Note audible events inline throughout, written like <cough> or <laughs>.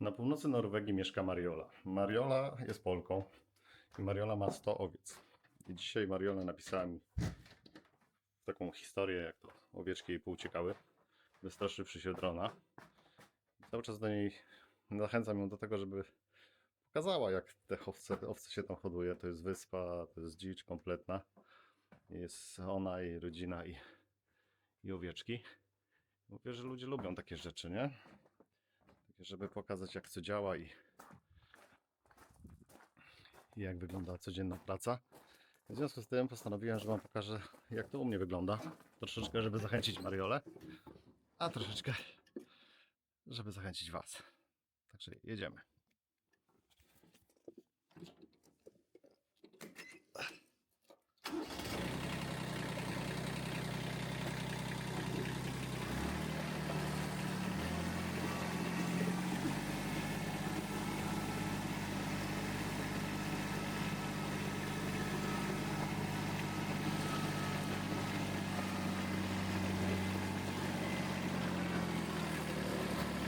Na północy Norwegii mieszka Mariola. Mariola jest Polką i Mariola ma 100 owiec. I dzisiaj Mariola napisała mi taką historię, jak to owieczki jej pouciekały, wystraszywszy się drona. Cały czas do niej zachęcam ją do tego, żeby pokazała, jak te owce, owce się tam hoduje. To jest wyspa, to jest dzicz kompletna. Jest ona, jej rodzina i, i owieczki. Mówię, że ludzie lubią takie rzeczy, nie? Żeby pokazać jak co działa i, i jak wygląda codzienna praca. W związku z tym postanowiłem, że Wam pokażę jak to u mnie wygląda. Troszeczkę, żeby zachęcić Mariolę, a troszeczkę, żeby zachęcić Was. Także jedziemy.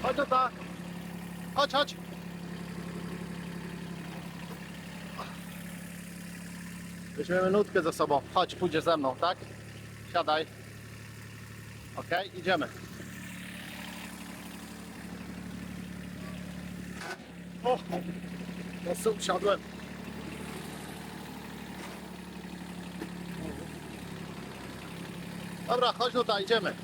Chodź tutaj! Chodź, chodź! Weźmiemy nutkę ze sobą. Chodź, pójdziesz ze mną, tak? Siadaj. Ok, idziemy. O! No super, siadłem. Dobra, chodź tutaj, idziemy.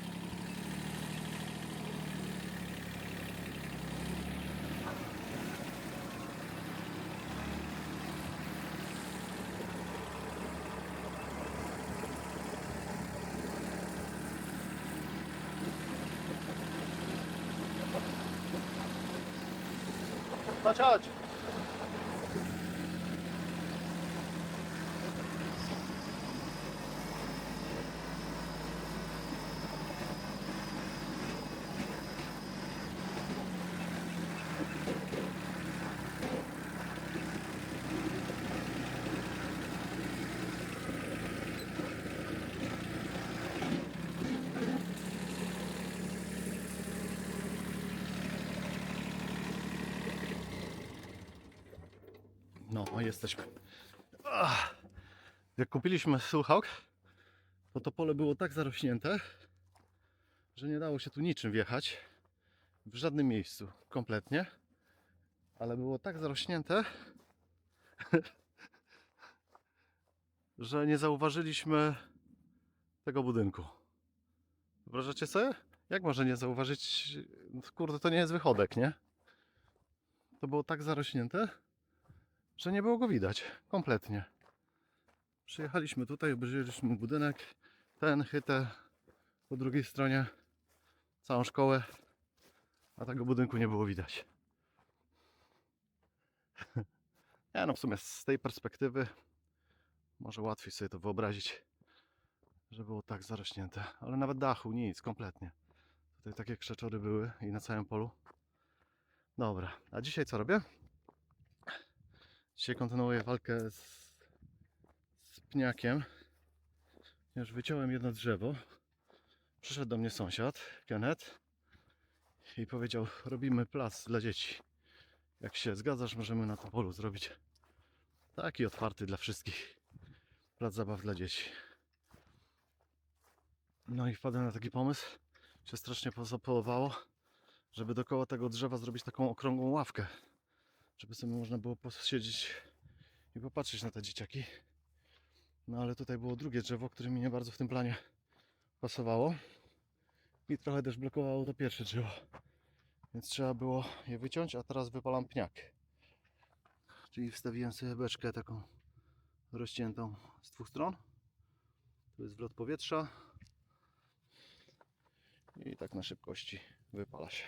Chodź, chodź. No, jesteśmy. Ach. Jak kupiliśmy Słuchawk, to to pole było tak zarośnięte, że nie dało się tu niczym wjechać. W żadnym miejscu, kompletnie. Ale było tak zarośnięte, <laughs> że nie zauważyliśmy tego budynku. Wyobrażacie sobie? Jak może nie zauważyć? Kurde, to nie jest wychodek, nie? To było tak zarośnięte, że nie było go widać kompletnie. Przyjechaliśmy tutaj, obejrzeliśmy budynek, ten, chytę, po drugiej stronie całą szkołę, a tego budynku nie było widać. <laughs> Ja no w sumie z tej perspektywy może łatwiej sobie to wyobrazić, że było tak zarośnięte, ale nawet dachu nic, kompletnie. Tutaj takie krzeczory były i na całym polu. Dobra, a dzisiaj co robię? Dzisiaj kontynuuję walkę z, z pniakiem. Już wyciąłem jedno drzewo. Przyszedł do mnie sąsiad, Kenneth, i powiedział: Robimy plac dla dzieci. Jak się zgadzasz, możemy na tym polu zrobić taki otwarty dla wszystkich plac zabaw dla dzieci. No i wpadłem na taki pomysł, się strasznie podobało, żeby dookoła tego drzewa zrobić taką okrągłą ławkę żeby sobie można było posiedzieć i popatrzeć na te dzieciaki. No ale tutaj było drugie drzewo, które mi nie bardzo w tym planie pasowało i trochę też blokowało to pierwsze drzewo. Więc trzeba było je wyciąć, a teraz wypalam pniak. Czyli wstawiłem sobie beczkę taką rozciętą z dwóch stron. Tu jest wlot powietrza. I tak na szybkości wypala się.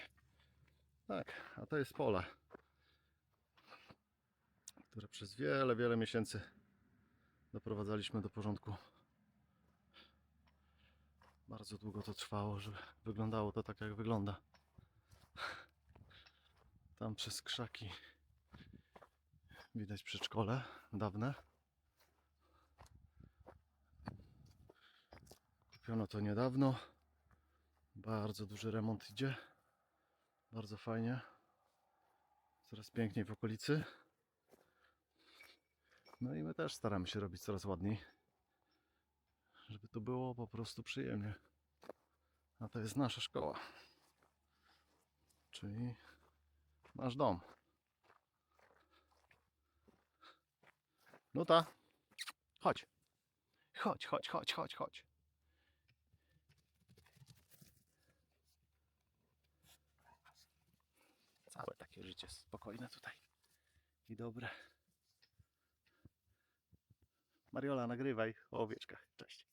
Tak, a to jest pole które przez wiele, wiele miesięcy doprowadzaliśmy do porządku. Bardzo długo to trwało, żeby wyglądało to tak, jak wygląda. Tam przez krzaki widać przedszkole dawne. Kupiono to niedawno. Bardzo duży remont idzie. Bardzo fajnie. Coraz piękniej w okolicy. No i my też staramy się robić coraz ładniej. Żeby to było po prostu przyjemnie. A to jest nasza szkoła. Czyli nasz dom. Nuta, chodź. Chodź, chodź, chodź, chodź, chodź. Całe takie życie spokojne tutaj i dobre. Mariola, nagrywaj o owieczkach. Cześć.